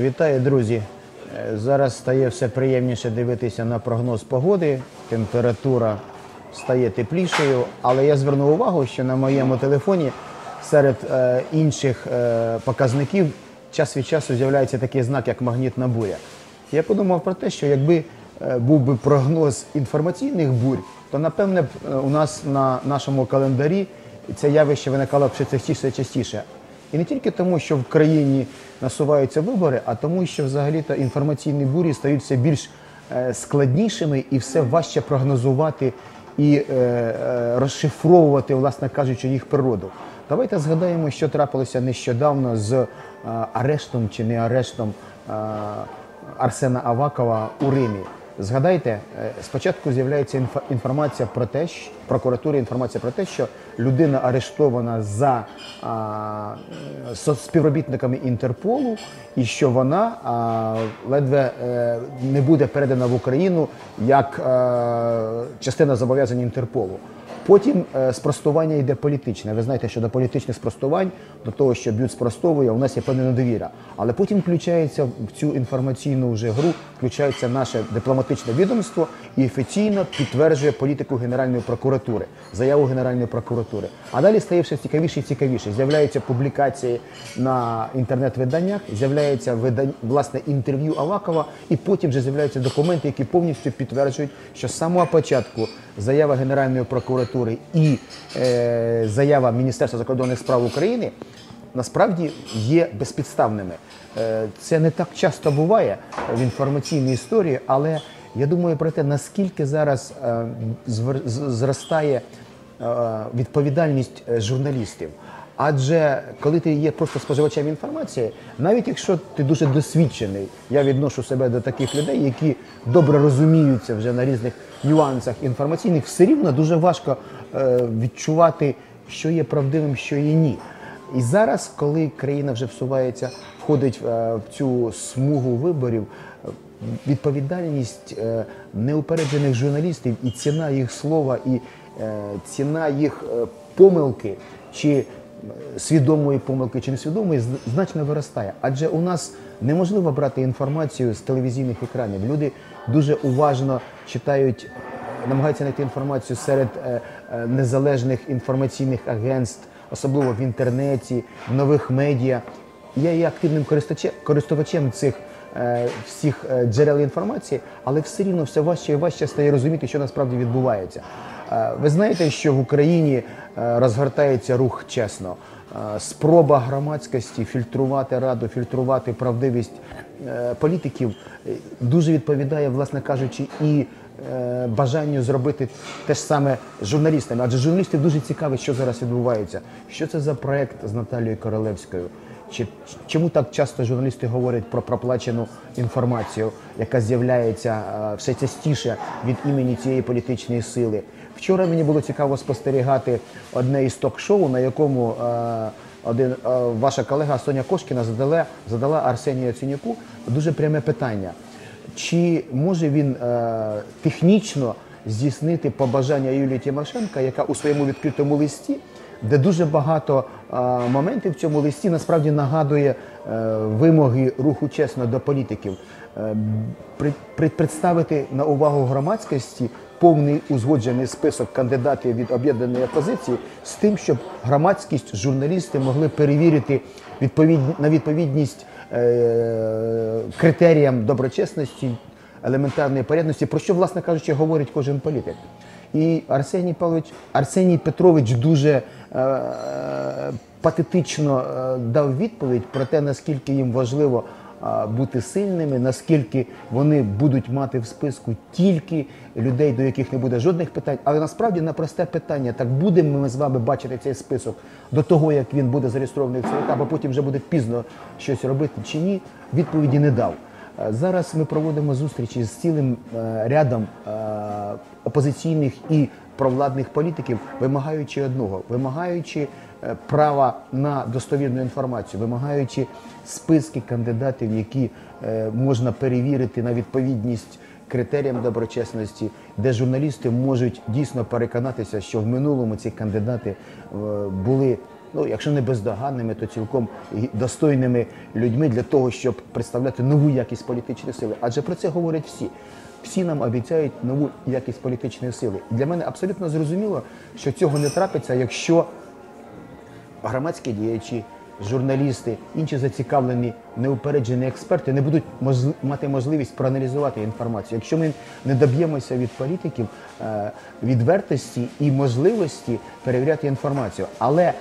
Вітаю, друзі. Е, Зараз стає все приємніше дивитися на прогноз погоди. Температура стає теплішою, але я звернув увагу, що на моєму телефоні серед е, інших е, показників час від часу з'являється такий знак, як магнітна буря. Я подумав про те, що якби е, був би прогноз інформаційних бурь, то напевне б е, у нас на нашому календарі це явище виникало б ще частіше частіше. І не тільки тому, що в країні насуваються вибори, а тому, що взагалі-то інформаційні бурі стають все більш е, складнішими і все важче прогнозувати і е, е, розшифровувати, власне кажучи, їх природу. Давайте згадаємо, що трапилося нещодавно з арештом чи не арештом Арсена Авакова у Римі. Згадайте, е, спочатку з'являється інформація про те, що прокуратурі інформація про те, що людина арештована за а, співробітниками Інтерполу, і що вона а, ледве е, не буде передана в Україну як а, частина зобов'язань Інтерполу. Потім е, спростування йде політичне. Ви знаєте, що до політичних спростувань, до того, що б'ют спростовує, у нас є певна недовіра. Але потім включається в цю інформаційну вже гру, включається наше дипломатичне відомство і офіційно підтверджує політику Генеральної прокуратури, заяву Генеральної прокуратури. А далі стає все цікавіше і цікавіше. З'являються публікації на інтернет-виданнях, з'являється видань, власне інтерв'ю Авакова, і потім вже з'являються документи, які повністю підтверджують, що з самого початку заява Генеральної прокуратури і е, заява Міністерства закордонних справ України насправді є безпідставними. Е, Це не так часто буває в інформаційній історії, але я думаю про те, наскільки зараз е, зростає е, відповідальність е, журналістів. Адже коли ти є просто споживачем інформації, навіть якщо ти дуже досвідчений, я відношу себе до таких людей, які добре розуміються вже на різних нюансах інформаційних, все рівно дуже важко відчувати, що є правдивим, що є ні. І зараз, коли країна вже всувається, входить е, в цю смугу виборів, е, відповідальність е, неупереджених журналістів і ціна їх слова, і е, ціна їх е, помилки чи е, свідомої помилки чи несвідомої значно виростає. Адже у нас неможливо брати інформацію з телевізійних екранів. Люди дуже уважно читають, е, намагаються знайти інформацію серед е, е, незалежних інформаційних агентств, особливо в інтернеті, в нових медіа. Я є активним користувачем, цих е, всіх джерел інформації, але все рівно все важче і важче стає розуміти, що насправді відбувається. Ви знаєте, що в Україні розгортається рух чесно. Спроба громадськості фільтрувати раду, фільтрувати правдивість політиків дуже відповідає, власне кажучи, і бажанню зробити те ж саме журналістами. Адже журналістів дуже цікавить, що зараз відбувається. Що це за проект з Наталією Королевською? Чи чому так часто журналісти говорять про проплачену інформацію, яка з'являється е, все частіше від імені цієї політичної сили? Вчора мені було цікаво спостерігати одне із ток-шоу, на якому е, один е, ваша колега Соня Кошкіна задала, задала Арсенію Яценюку дуже пряме питання. Чи може він е, технічно здійснити побажання Юлії Тимошенка, яка у своєму відкритому листі, де дуже багато е, моментів в цьому листі насправді нагадує е, вимоги руху чесно до політиків, е, при, представити на увагу громадськості повний узгоджений список кандидатів від об'єднаної опозиції з тим, щоб громадськість, журналісти могли перевірити відповідь, на відповідність критеріям доброчесності, елементарної порядності, про що, власне кажучи, говорить кожен політик. І Арсеній Павлович, Арсеній Петрович дуже е, патетично е, дав відповідь про те, наскільки їм важливо е, бути сильними, наскільки вони будуть мати в списку тільки людей, до яких не буде жодних питань. Але насправді на просте питання, так будемо ми з вами бачити цей список до того, як він буде зареєстрований в ЦВК, або потім вже буде пізно щось робити чи ні, відповіді не дав. Е, Зараз ми проводимо зустрічі з цілим е, рядом е, опозиційних і провладних політиків, вимагаючи одного, вимагаючи права на достовірну інформацію, вимагаючи списки кандидатів, які е, можна перевірити на відповідність критеріям доброчесності, де журналісти можуть дійсно переконатися, що в минулому ці кандидати е, були ну якщо не бездоганними, то цілком достойними людьми для того, щоб представляти нову якість політичної сили. Адже про це говорять всі. Всі нам обіцяють нову якість політичної сили. Для мене абсолютно зрозуміло, що цього не трапиться, якщо громадські діячі, журналісти, інші зацікавлені неупереджені експерти не будуть можли- мати можливість проаналізувати інформацію. Якщо ми не доб'ємося від політиків е, відвертості і можливості перевіряти інформацію, але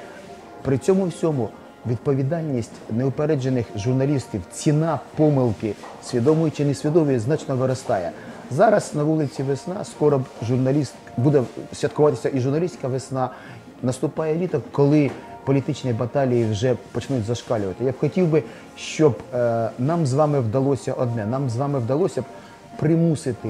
при цьому всьому відповідальність неупереджених журналістів, ціна помилки, свідомої чи несвідомої, значно виростає. Зараз на вулиці весна, скоро журналіст буде святкуватися і журналістська весна. Наступає літо, коли політичні баталії вже почнуть зашкалювати. Я б хотів би, щоб е, нам з вами вдалося одне. Нам з вами вдалося б примусити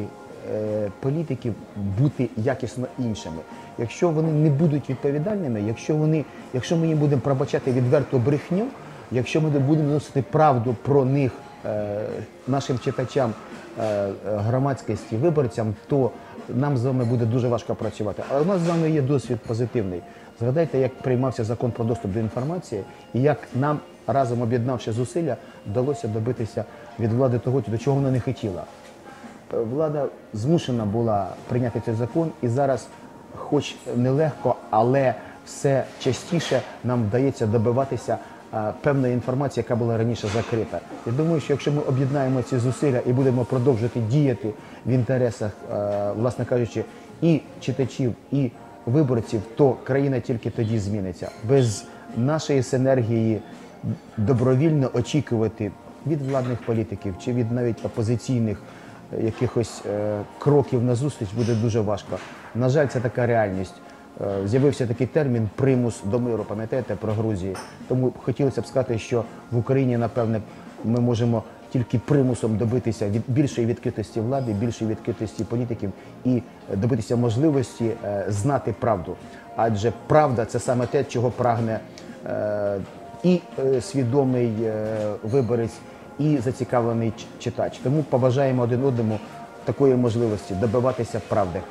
е, політиків бути якісно іншими. Якщо вони не будуть відповідальними, якщо вони, якщо ми їм будемо пробачати відверту брехню, якщо ми будемо носити правду про них е, нашим читачам, е, громадськості, виборцям, то нам з вами буде дуже важко працювати. Але у нас з вами є досвід позитивний. Згадайте, як приймався закон про доступ до інформації, і як нам разом об'єднавши зусилля, вдалося добитися від влади того, до чого вона не хотіла. Влада змушена була прийняти цей закон, і зараз, хоч нелегко, але все частіше нам вдається добиватися певної інформації, яка була раніше закрита. Я думаю, що якщо ми об'єднаємо ці зусилля і будемо продовжувати діяти в інтересах, е, власне кажучи, і читачів, і виборців, то країна тільки тоді зміниться. Без нашої синергії добровільно очікувати від владних політиків чи від навіть опозиційних е, якихось е, кроків на зустріч буде дуже важко. На жаль, це така реальність. Е, З'явився такий термін примус до миру, пам'ятаєте про Грузії. Тому хотілося б сказати, що в Україні, напевне, ми можемо тільки примусом добитися від більшої відкритості влади, більшої відкритості політиків і е, добитися можливості е, знати правду. Адже правда це саме те, чого прагне е, і свідомий виборець, і зацікавлений читач. Тому побажаємо один одному такої можливості добиватися правди.